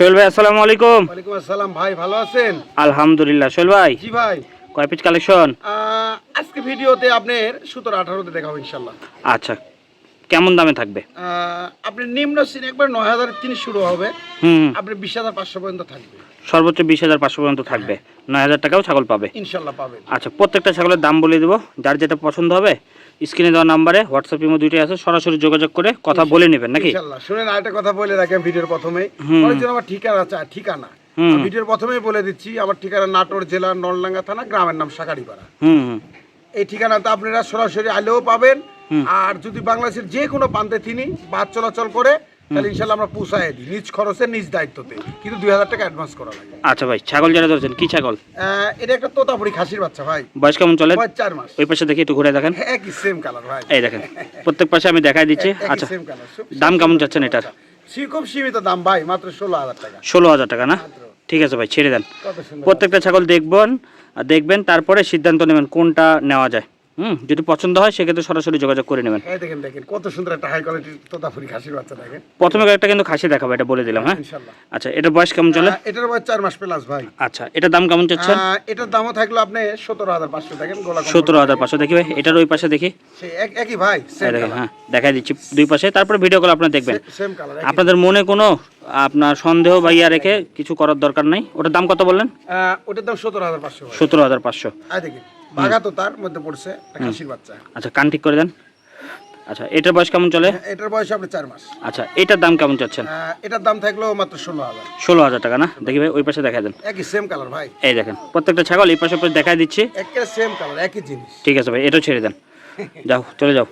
সোহেল ভাই আসসালামু আলাইকুম। ওয়ালাইকুম আসসালাম ভাই ভালো আছেন? আলহামদুলিল্লাহ সোহেল ভাই। জি ভাই। কয় পিস কালেকশন আজকে ভিডিওতে আপনার সতেরো আঠারোতে দেখাবো ইনশাল্লাহ। আচ্ছা। কেমন দামে থাকবে? আপনি নিম্ন সিন একবার নয় হাজার তিন শুরু হবে। হুম। আপনি বিশ হাজার পাঁচশো পর্যন্ত থাকবে। সর্বোচ্চ বিশ হাজার পাঁচশো পর্যন্ত থাকবে। নয় হাজার টাকাও ছাগল পাবে। ইনশাল্লাহ পাবে আচ্ছা প্রত্যেকটা ছাগলের দাম বলে দেবো। যার যেটা পছন্দ হবে স্ক্রিনে দেওয়া নাম্বারে হোয়াটসঅ্যাপ ইমো দুইটাই আছে। সরাসরি যোগাযোগ করে কথা বলে নেবেন নাকি? ইনশাল্লাহ। শুনেন আরেকটা কথা বলে রাখেন ভিডিওর প্রথমেই। আমার ঠিকানা ঠিকানা। ভিডিওর প্রথমেই বলে দিচ্ছি আমার ঠিকানা নাটোর জেলার নলডাঙ্গা থানা গ্রামের নাম সাকারিপাড়া। এই ঠিকানাতে আপনারা সরাসরি আলেও পাবেন। আর যদি বাংলাদেশের যে কোনো প্রান্তে তিনি বাস চলাচল করে তাহলে ইনশাল্লাহ আমরা পুষায় দিই নিজ খরচে নিজ দায়িত্বতে। কিন্তু দুই হাজার টাকা অ্যাডভান্স করা লাগে। আচ্ছা ভাই ছাগল যারা ধরছেন কি ছাগল? এটা একটা তোতাপুরি খাসির বাচ্চা ভাই। বয়স কেমন চলে? চার মাস। ওই পাশে দেখি একটু ঘুরে দেখেন। হ্যাঁ, একই সেম কালার ভাই। এই দেখেন প্রত্যেক পাশে আমি দেখাই দিচ্ছি। আচ্ছা দাম কেমন যাচ্ছেন এটার? খুব সীমিত দাম ভাই মাত্র ষোলো হাজার টাকা। ষোলো হাজার টাকা না? ঠিক আছে ভাই ছেড়ে দেন। প্রত্যেকটা ছাগল দেখবেন দেখবেন তারপরে সিদ্ধান্ত নেবেন কোনটা নেওয়া যায়। হুম যদি পছন্দ হয় সেক্ষেত্রে সরাসরি যোগাযোগ করে নেবেন। এই দেখেন দেখেন কত সুন্দর একটা হাই কোয়ালিটির তোতাপুরি খাসির বাচ্চা দেখেন। প্রথমে একটা কিন্তু খাসি দেখাবো এটা বলে দিলাম হ্যাঁ? ইনশাল্লাহ আচ্ছা এটা বয়স কেমন চলে? এটার বয়স চার মাস প্লাস ভাই। আচ্ছা এটার দাম কেমন চাচ্ছেন? এটার দামও থাকল আপনি সতেরো হাজার পাঁচশো দেখেন গোলা সতেরো হাজার পাঁচশো দেখি ভাই এটার ওই পাশে দেখি। একই ভাই সেম হ্যাঁ দেখাই দিচ্ছি দুই পাশে তারপরে ভিডিও কল আপনারা দেখবেন। সেম কালার আপনাদের মনে কোনো আপনার সন্দেহ বা ইয়া রেখে কিছু করার দরকার নাই? ওটার দাম কত বললেন? ওটার দাম সতেরো হাজার পাঁচশো ভাই। সতেরো হাজার পাঁচশো। দেখি। বাঘা তো তার মধ্যে পড়ছে খাসির বাচ্চা। আচ্ছা কান ঠিক করে দেন। আচ্ছা এটার বয়স কেমন চলে? এটার বয়স আপনি চার মাস। আচ্ছা এটার দাম কেমন চাচ্ছেন? এটার দাম থাকল মাত্র ষোলো হাজার। ষোলো হাজার টাকা না? দেখি ভাই ওই পাশে দেখা দেন। একই সেম কালার ভাই। এই দেখেন প্রত্যেকটা ছাগল এই পাশে দেখা দিচ্ছি। একটা সেম কালার একই জিনিস। ঠিক আছে ভাই এটাও ছেড়ে দেন। যাও চলে যাও।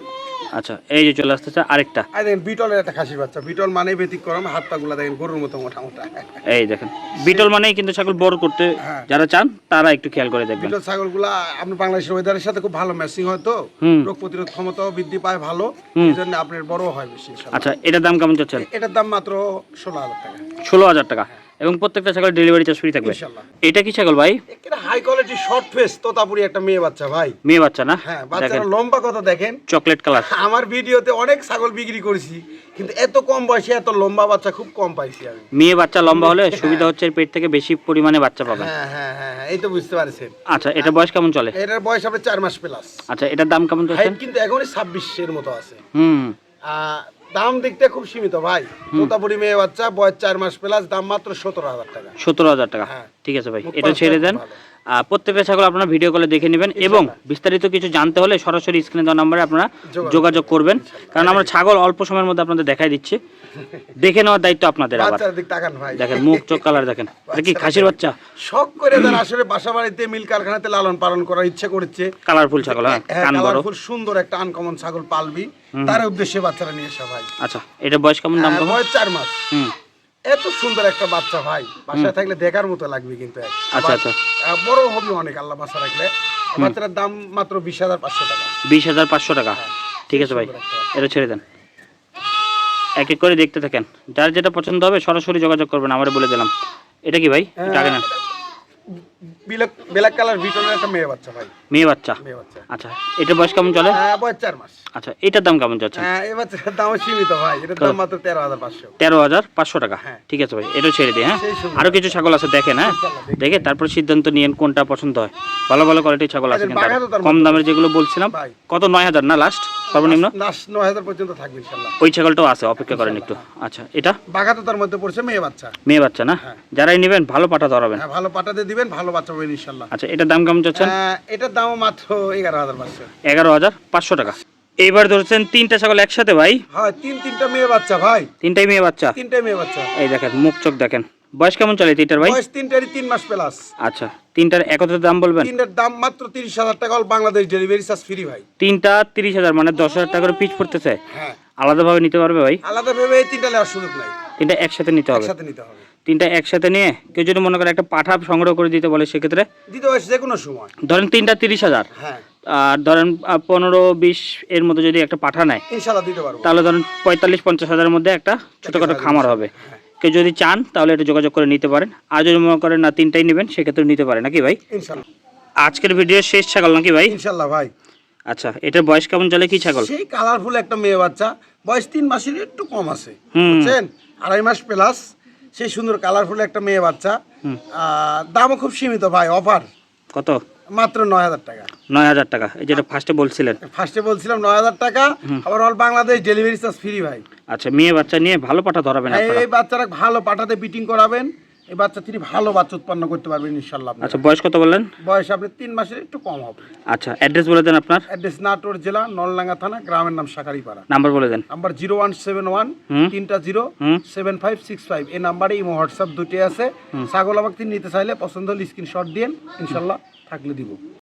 আচ্ছা এই যে চলে আসতেছে আরেকটা। আর দেখেন বিটলের একটা খাসির বাচ্চা। বিটল মানেই ব্যতিক্রম হাত পাগুলা দেখেন গরুর মতো মোটা মোটা এই দেখেন বিটল মানেই কিন্তু ছাগল বড় করতে হ্যাঁ। যারা চান তারা একটু খেয়াল করে দেখবেন। বিটল ছাগলগুলা আপনার বাংলাদেশের ওয়েদারের সাথে খুব ভালো ম্যাচিং হয় তো রোগ প্রতিরোধ ক্ষমতাও বৃদ্ধি পায় ভালো। এই জন্য আপনার বড় হয় বেশি আচ্ছা এটার দাম কেমন চাচ্ছেন এটার দাম মাত্র ষোলো হাজার টাকা। ষোলো হাজার টাকা। এবং প্রত্যেকটা ছাগল ডেলিভারি চার্জ ফ্রি থাকবে। এটা কি ছাগল ভাই? High quality short face Totapuri একটা মেয়ে বাচ্চা ভাই। মেয়ে বাচ্চা না? হ্যাঁ বাচ্চারা লম্বা কত দেখেন। চকলেট কালার আমার ভিডিওতে অনেক ছাগল বিক্রি করেছি কিন্তু এত কম বয়সে এত লম্বা বাচ্চা খুব কম পাইছি আমি। মেয়ে বাচ্চা লম্বা হলে সুবিধা হচ্ছে পেট থেকে বেশি পরিমাণে বাচ্চা পাবে হ্যাঁ হ্যাঁ হ্যাঁ হ্যাঁ, এই তো বুঝতে পারছেন। আচ্ছা এটা বয়স কেমন চলে? এটার বয়স হবে চার মাস প্লাস আচ্ছা এটার দাম কেমন হাইট কিন্তু এখনই ছাব্বিশের মতো আছে। হুম। দাম দেখতে খুব সীমিত ভাই। তোতাপুরি মেয়ে বাচ্চা বয়স চার মাস প্লাস দাম মাত্র সতেরো হাজার টাকা। সতেরো হাজার টাকা। হ্যাঁ। ঠিক আছে ভাই এটা ছেড়ে দেন। প্রত্যেকটা ছাগল আপনারা ভিডিও কলে দেখে নেবেন এবং বিস্তারিত কিছু জানতে হলে সরাসরি স্ক্রিনে দেওয়া নাম্বারে আপনারা যোগাযোগ। করবেন। কারণ আমরা ছাগল অল্প সময়ের মধ্যে আপনাদের দেখাই দিচ্ছি। দেখে নেওয়ার দায়িত্ব আপনাদের আবার। দেখেন মুখ চোখ কালার দেখেন। কি খাসির বাচ্চা? শখ করে যারা আসলে বাসা বাড়িতে মিল কারখানাতে লালন পালন করার ইচ্ছা করছে। কালারফুল ছাগল হ্যাঁ হ্যাঁ কান বড়। সুন্দর একটা আনকমন ছাগল পালবি। তার উদ্দেশ্যে বাচ্চারা নিয়ে সবাই আচ্ছা এটা বয়স কেমন দাম হ্যাঁ, বয়স চার মাস। হুম। এত সুন্দর একটা বাচ্চা ভাই। বাসায় থাকলে দেখার মতো লাগবে কিন্তু আচ্ছা, আচ্ছা। বড় হবে অনেক আল্লাহ বাসা রাখলে। বাচ্চাটার দাম মাত্র বিশ হাজার পাঁচশো টাকা। বিশ হাজার পাঁচশো টাকা। ঠিক আছে ভাই এটা ছেড়ে দেন। এক এক করে দেখতে থাকেন। যার যেটা পছন্দ হবে সরাসরি যোগাযোগ করবেন আমার বলে দিলাম। এটা কি ভাই? টাকা না নেন। ব্ল্যাক কালার ভিতরের একটা মেয়ে বাচ্চা ভাই। মেয়ে বাচ্চা? মেয়ে বাচ্চা। আচ্ছা এটার বয়স কেমন চলে? বয়স চার মাস। আচ্ছা এটার দাম কেমন যাচ্ছে? হ্যাঁ এই দাম সীমিত ভাই এটার দাম মাত্র তেরো হাজার পাঁচশো। তেরো হাজার পাঁচশো টাকা? হ্যাঁ। ঠিক আছে ভাই এটাও ছেড়ে দিই হ্যাঁ? আরও কিছু ছাগল আছে দেখেন হ্যাঁ? দেখে। তারপর সিদ্ধান্ত নিয়েন কোনটা পছন্দ হয়। ভালো ভালো কোয়ালিটির ছাগল আছে আচ্ছা, কিন্তু কম দামের যেগুলো বলছিলাম কত? নয় হাজার না লাস্ট সর্বনিম্ন? নাস নয় হাজার পর্যন্ত থাকবে ইনশাল্লাহ। ওই ছাগলটাও আছে অপেক্ষা করেন একটু। আচ্ছা এটা? বাঘা তো তার মধ্যে পড়ছে মেয়ে বাচ্চা। মেয়ে বাচ্চা না? হ্যাঁ। যারাই নেবেন ভালো পাঠা ধরাবেন। হ্যাঁ ভালো পাঠাতে দিবেন ভালো বাচ্চা পাবেন ইনশাল্লাহ আচ্ছা এটার দাম কেমন চাচ্ছেন? এটার দামও মাত্র এগারো হাজার পাঁচশো এগারো হাজার পাঁচশো টাকা। এইবার ধরছেন তিনটা ছাগল একসাথে ভাই। হ্যাঁ তিন তিনটা মেয়ে বাচ্চা ভাই। তিনটাই মেয়ে বাচ্চা? তিনটা মেয়ে বাচ্চা। এই দেখেন মুখ চোখ দেখেন। বয়স কেমন চলে তিনটার ভাই? বয়স তিনটারই তিন মাস প্লাস। আচ্ছা তিনটার একত্রে দাম বলবেন? তিনটার দাম মাত্র তিরিশ হাজার টাকা বাংলাদেশ ডেলিভারি চার্জ ফ্রি ভাই। তিনটা তিরিশ হাজার মানে দশ হাজার টাকা করে পিচ পড়তেছে। হ্যাঁ। আলাদাভাবে নিতে পারবে ভাই? আলাদা ভেবে এই তিনটা নেওয়ার সুযোগ নাই। তিনটা একসাথে নিতে হবে। একসাথে নিতে হবে। তিনটা একসাথে নিয়ে কেউ যদি মনে করে একটা পাঠা সংগ্রহ করে দিতে বলে সেক্ষেত্রে দিতে যে কোনো সময়। ধরেন তিনটা তিরিশ হাজার। হ্যাঁ। আর ধরেন পনেরো বিশ এর মধ্যে যদি একটা পাঠা নেয় ইনশাল্লাহ দিতে পারব। তাহলে ধরেন পঁয়তাল্লিশ পঞ্চাশ হাজারের মধ্যে একটা ছোটোখাটো খামার হবে। কেউ যদি চান তাহলে এটা যোগাযোগ করে নিতে পারেন। আর যদি মনে করেন না তিনটাই নেবেন সেক্ষেত্রে নিতে পারেন। নাকি ভাই? ইনশাল্লাহ আজকের ভিডিও শেষ ছাগল নাকি ভাই? ইনশাল্লাহ ভাই। আচ্ছা এটার বয়স কেমন চলে কি ছাগল? সেই কালারফুল একটা মেয়ে বাচ্চা। বয়স তিন মাসের একটু কম আছে। হুম। বুঝছেন? আড়াই মাস প্লাস সেই সুন্দর কালারফুল একটা মেয়ে বাচ্চা। দামও খুব সীমিত ভাই অফার কত? মাত্র নয় হাজার টাকা। নয় হাজার টাকা এই যেটা ফার্স্টে বলছিলেন। ফার্স্টে বলছিলাম নয় হাজার টাকা আবার all Bangladesh delivery charge free ভাই। আচ্ছা মেয়ে বাচ্চা নিয়ে ভালো পাঠা ধরাবেন এই বাচ্চারা ভালো পাঠাতে বিটিং করাবেন। এই বাচ্চা তিনি ভালো বাচ্চা উৎপন্ন করতে পারবেন ইনশাল্লাহ। আচ্ছা বয়স কত বললেন? বয়স আপনি তিন মাসের একটু কম হবে। আচ্ছা অ্যাড্রেস বলে দেন আপনার। অ্যাড্রেস নাটোর জেলা নলডাঙ্গা থানা গ্রামের নাম সাকারিপাড়া নাম্বার বলে দেন। Number zero one seven one তিনটা zero seven five six five. এই নাম্বারে ইমো হোয়াটসঅ্যাপ দুটি আছে। ছাগল আমাকে তিনি নিতে চাইলে পছন্দ হলে স্ক্রিনশট দিন ইনশাল্লাহ থাকলে দিব।